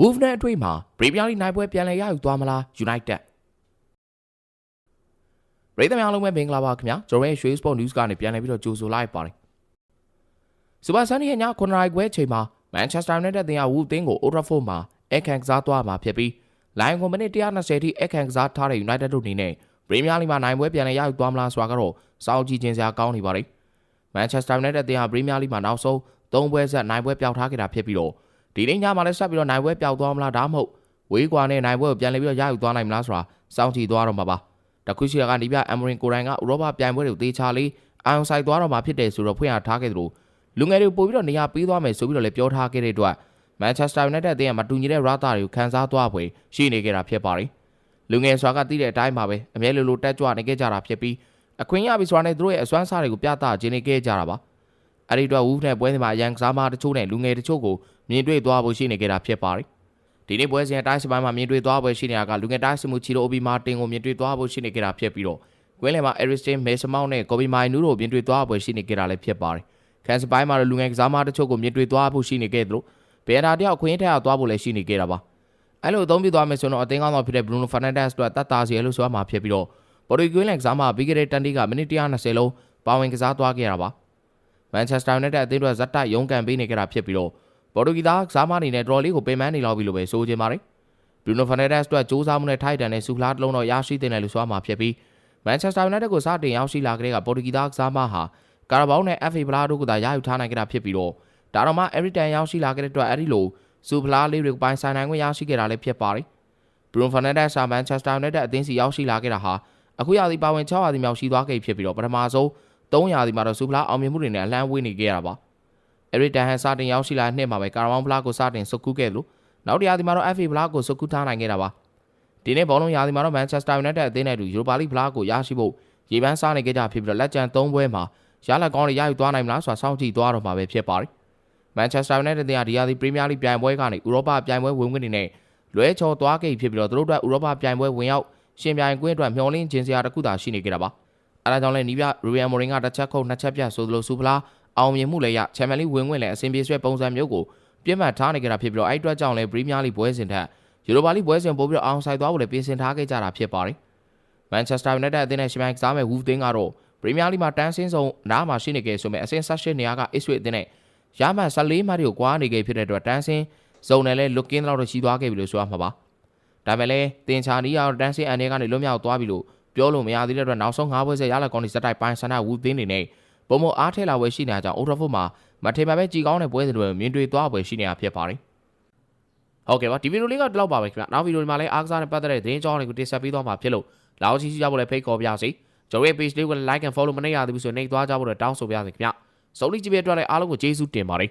Wolf နဲ့အတွေ့မှာ Premier League နိုင်ပွဲပြန်လည်ရယူသွားမလား United ပြည်သူများလုံးပဲမင်္ဂလာပါခင်ဗျာကျွန်တော်ရဲ့ရွှေ Sport News ကနေပြန်လည်ပြီးတော့ကြိုဆိုလိုက်ပါတယ်စူပါဆန်နီရဲ့ည9နာရီခွဲချိန်မှာ Manchester United တင်ရ Wolf တင်းကို Old Trafford မှာအခန့်ကစားသွားမှာဖြစ်ပြီး Lion ကိုမိနစ်120ထိအခန့်ကစားထားတဲ့ United တို့အနေနဲ့ Premier League မှာနိုင်ပွဲပြန်လည်ရယူသွားမလားဆိုတာကတော့စောင့်ကြည့်ခြင်းစရာကောင်းနေပါတယ် Manchester United တင်ရ Premier League မှာနောက်ဆုံး၃ပွဲဆက်နိုင်ပွဲပျောက်ထားခဲ့တာဖြစ်ပြီးတော့ ဒီနေ့ညမှာလည်းဆက်ပြီးတော့နိုင်ပွဲပျောက်သွားမလားဒါမှမဟုတ်ဝေးကွာနဲ့နိုင်ပွဲကိုပြန်လည်ပြီးတော့ရယူသွားနိုင်မလားဆိုတာစောင့်ကြည့်သွားတော့မှာပါတခုရှိရကနေပြအမရင်ကိုရိုင်ကဥရောပပြိုင်ပွဲတွေကိုသေချာလေးအာရုံစိုက်သွားတော့မှာဖြစ်တယ်ဆိုတော့ဖွင့်ရထားခဲ့သလိုလူငယ်တွေပို့ပြီးတော့နေရာပေးသွားမယ်ဆိုပြီးတော့လည်းပြောထားခဲ့တဲ့အတွက် Manchester United အသင်းကမတူညီတဲ့ rata တွေကိုခန်းစားသွားဖွယ်ရှိနေကြတာဖြစ်ပါတယ်လူငယ်စွာကသိတဲ့အတိုင်းပါပဲအမြဲလိုလိုတက်ကြွနေခဲ့ကြတာဖြစ်ပြီးအခွင့်ရပြီဆိုတာနဲ့သူတို့ရဲ့အစွမ်းစားတွေကိုပြသခြင်းနေခဲ့ကြတာပါ အဲ့ဒီတော့ Wolf နဲ့ပွဲစဉ်မှာအရန်ကစားမတချို့နဲ့လူငယ်တချို့ကိုမြင်တွေ့သွားဖို့ရှိနေကြတာဖြစ်ပါတယ်ဒီနေ့ပွဲစဉ်အတိုင်းစပိုင်းမှာမြင်တွေ့သွားပွဲရှိနေတာကလူငယ်တိုင်းစမှုချီလိုအိုဘီမာတင်ကိုမြင်တွေ့သွားဖို့ရှိနေကြတာဖြစ်ပြီးတော့ကွင်းလယ်မှာ Aristin Mason နဲ့ Kobe Mainu တို့မြင်တွေ့သွားပွဲရှိနေကြတာလည်းဖြစ်ပါတယ်ခန်းစပိုင်းမှာလူငယ်ကစားမတချို့ကိုမြင်တွေ့သွားဖို့ရှိနေခဲ့သလိုဘယ်နာတယောက်ခွင့်ထက်အောင်သွားဖို့လည်းရှိနေကြတာပါအဲ့လိုအသုံးပြုသွားမယ်ဆိုတော့အသင်းကောင်းတော်ဖြစ်တဲ့ Bruno Fernandes တို့တတ်တာစီလို့ဆိုရမှာဖြစ်ပြီးတော့ပေါ်တူဂီလန်ကစားမပြီးခဲ့တဲ့တန်တီကမိနစ်120လုံးပါဝင်ကစားသွားခဲ့ရတာပါ မန်ချက်စတာယူနိုက်တက်အသင်းတို့ဇက်တိုက်ရုန်းကန်ပေးနေကြတာဖြစ်ပြီးတော့ပေါ်တူဂီသားကစားမအနေနဲ့ဒရော်လေးကိုပင်ပန်းနေလောက်ပြီလို့ပဲဆိုချင်ပါတယ်ဘရူနိုဖာနယ်ဒက်စ်တို့စူးစမ်းမှုနဲ့ထိုက်တန်တဲ့ဆူဖလားတစ်လုံးတော့ရရှိတဲ့တယ်လို့ဆိုရမှာဖြစ်ပြီးမန်ချက်စတာယူနိုက်တက်ကိုစတင်ရောက်ရှိလာကြတဲ့ကပေါ်တူဂီသားကစားမဟာကာရာဘောင်းနဲ့ FA ဖလားတို့ကသာရယူထားနိုင်ကြတာဖြစ်ပြီးတော့ဒါတော့မှ every time ရောက်ရှိလာကြတဲ့အတွက်အဲ့ဒီလိုဆူဖလားလေးတွေကိုပိုင်ဆိုင်နိုင်ခွင့်ရရှိခဲ့တာလည်းဖြစ်ပါတယ်ဘရူနိုဖာနယ်ဒက်စ်ကမန်ချက်စတာယူနိုက်တက်အသင်းစီရောက်ရှိလာခဲ့တာဟာအခုရာသီပါဝင်6ရာသီမြောက်ရှိသွားခဲ့ဖြစ်ပြီးတော့ပထမဆုံး 3ရာသီမှာတော့ဆူဖလားအောင်မြင်မှုတွေနဲ့အလန်းဝေးနေခဲ့ရတာပါ။အဲ့ဒီတန်ဟန်စတင်ရောက်ရှိလာတဲ့နှစ်မှာပဲကာရာမောင်ဖလားကိုစတင်ဆုတ်ကူးခဲ့လို့နောက်တစ်ရာသီမှာတော့ FA ဖလားကိုဆုတ်ကူးထားနိုင်ခဲ့တာပါ။ဒီနေ့ဘောလုံးရာသီမှာတော့ Manchester United အသင်းနဲ့အတူ Europa League ဖလားကိုရရှိဖို့ရေပန်းစားနေခဲ့ကြဖြစ်ပြီးတော့လက်ကျန်၃ပွဲမှာရလကောင်းတွေရယူသွားနိုင်မလားဆိုတာစောင့်ကြည့်သွားတော့မှာပဲဖြစ်ပါတယ်။ Manchester United တင်ကဒီရာသီ Premier League ပြိုင်ပွဲကနေဥရောပပြိုင်ပွဲဝင်ခွင့်နေနဲ့လွဲချော်သွားခဲ့ဖြစ်ပြီးတော့သူတို့အတွက်ဥရောပပြိုင်ပွဲဝင်ရောက်ရှင်ပြိုင်ကွင်းအတွက်မျှော်လင့်ခြင်းစရာတစ်ခုသာရှိနေကြတာပါ။ အဲဒါကြောင့်လည်းနီးပြရူရန်မိုရင်ကတစ်ချက်ခုတ်နှစ်ချက်ပြဆိုသလိုစူဖလားအောင်မြင်မှုလည်းရချန်ပီယံလိဝင်ဝင်လည်းအဆင်ပြေဆွဲပုံစံမျိုးကိုပြည့်မှတ်ထားနေကြတာဖြစ်ပြီးတော့အဲ့အတွက်ကြောင့်လည်းပရီးမီးယားလိပွဲစဉ်ထက်ယူရိုပါလိပွဲစဉ်ပို့ပြီးတော့အောင်ဆိုင်သွားဖို့လည်းပြင်ဆင်ထားခဲ့ကြတာဖြစ်ပါတယ်။မန်ချက်စတာယူနိုက်တက်အသင်းနဲ့ရှင်မိုင်ကစားမဲ့ဝူးတင်းကတော့ပရီးမီးယားလိမှာတန်းဆင်းဆုံးနားမှာရှိနေကြဆိုမဲ့အဆင့်18နေရာကအစ်ဆွေအသင်းနဲ့ရမှန်14မှတ်တွေကိုကွာနေကြဖြစ်တဲ့အတွက်တန်းဆင်းဇုံနဲ့လည်းလွတ်ကင်းတော့ရှိသွားခဲ့ပြီလို့ဆိုရမှာပါ။ဒါပေမဲ့လည်းတင်ချာနီးရောတန်းဆင်းအန်တွေကနေလွတ်မြောက်သွားပြီလို့ ပြောလို့မရသေးတဲ့အတွက်နောက်ဆုံး၅ပွဲဆက်ရလာကောင်းဒီစက်တိုက်ပိုင်းဆန္ဒဝူးတင်းနေနဲ့ပုံမအားထဲလာဝဲရှိနေတာကြောင့်အိုထဖို့မှာမထေမှာပဲကြည်ကောင်းတဲ့ပွဲစဉ်တွေမြင်တွေ့သွားပွဲရှိနေတာဖြစ်ပါတယ်ဟုတ်ကဲ့ပါဒီဗီဒီယိုလေးကတော့ဒီလောက်ပါပဲခင်ဗျနောက်ဗီဒီယိုဒီမှာလည်းအားကစားနဲ့ပတ်သက်တဲ့သတင်းကြောင်းတွေကိုတင်ဆက်ပေးသွားမှာဖြစ်လို့လာအောင်ချီစီကြဖို့လည်းဖိတ်ခေါ်ပြစီကျွန်တော်ရဲ့ page လေးကို like and follow မနေရသေးဘူးဆိုရင်နှိပ်သွားကြဖို့တော့တောင်းဆိုပါရစေခင်ဗျစုံလီကြည့်ပြအတွက်လည်းအားလုံးကိုကျေးဇူးတင်ပါတယ်